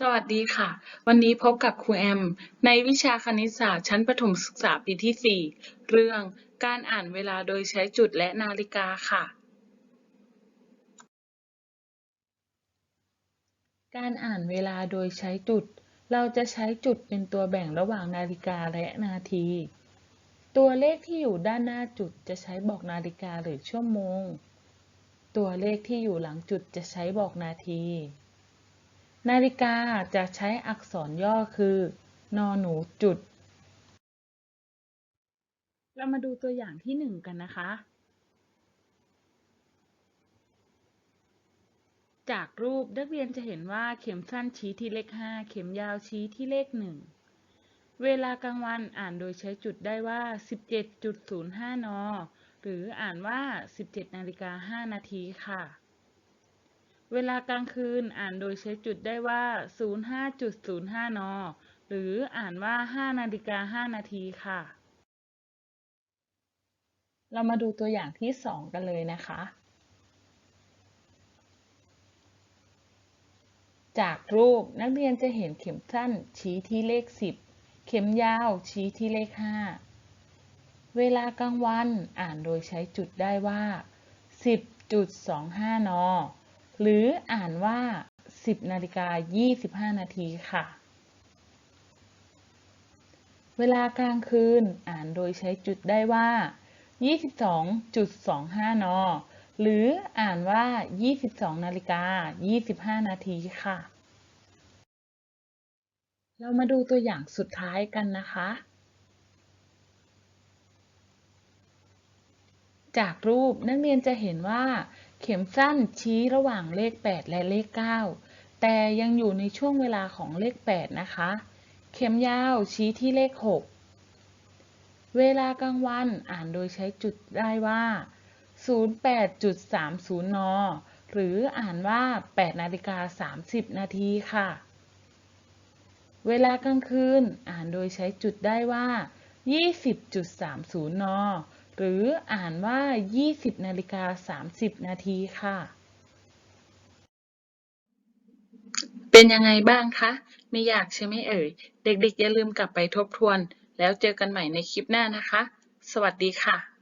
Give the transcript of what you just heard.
สวัสดีค่ะ วันนี้พบกับครูแอม ในวิชาคณิตศาสตร์ชั้นประถมศึกษาปีที่ 4 เรื่องการอ่านเวลาโดยใช้จุดและนาฬิกาค่ะ การอ่านเวลาโดยใช้จุด เราจะใช้จุดเป็นตัวแบ่งระหว่างนาฬิกาและนาที ตัวเลขที่อยู่ด้านหน้าจุดจะใช้บอกนาฬิกาหรือชั่วโมง ตัวเลขที่อยู่หลังจุดจะใช้บอกนาที นาฬิกาจะใช้อักษรย่อคือ นอหนูจุด เรามาดูตัวอย่างที่หนึ่งกันนะคะ จากรูปนักเรียนจะเห็นว่าเข็มสั้นชี้ที่เลข 5 เข็มยาวชี้ที่เลข 1 เวลากลางวันอ่านโดยใช้จุดได้ว่า 17.05 น หรืออ่านว่า 17นาฬิกา5นาทีค่ะ เวลากลางคืนอ่านโดยใช้จุดได้ว่า 05.05 น หรืออ่านว่า 5 นาฬิกา 5 นาทีค่ะ เรามาดูตัวอย่างที่ 2 กันเลยนะคะ จากรูปนักเรียนจะเห็นเข็มสั้นชี้ที่เลข 10 เข็มยาวชี้ที่เลข 5 เวลากลางวันอ่านโดยใช้จุดได้ว่า 10.25 น หรืออ่านว่า 10นาฬิกา25 นาทีค่ะ เวลากลางคืนอ่านโดยใช้จุดได้ว่า 22.25 น หรืออ่านว่า 22นาฬิกา25 นาทีค่ะ เรามาดูตัวอย่างสุดท้ายกันนะคะ จากรูปนักเรียนจะเห็นว่า เข็มสั้นชี้ระหว่างเลข 8 และเลข 9 แต่ยังอยู่ในช่วงเวลาของเลข 8 นะคะ เข็มยาวชี้ที่เลข 6 เวลากลางวันอ่านโดยใช้จุดได้ว่า 08.30 น หรืออ่านว่า 8 นาฬิกา 30 นาทีค่ะ เวลากลางคืนอ่านโดยใช้จุดได้ว่า 20.30 น หรืออ่านว่า 20นาฬิกา30 นาทีค่ะ เป็นยังไงบ้างคะ ไม่อยากใช่ไหมเอ่ย เด็กๆ อย่าลืมกลับไปทบทวน แล้วเจอกันใหม่ในคลิปหน้านะคะ สวัสดีค่ะ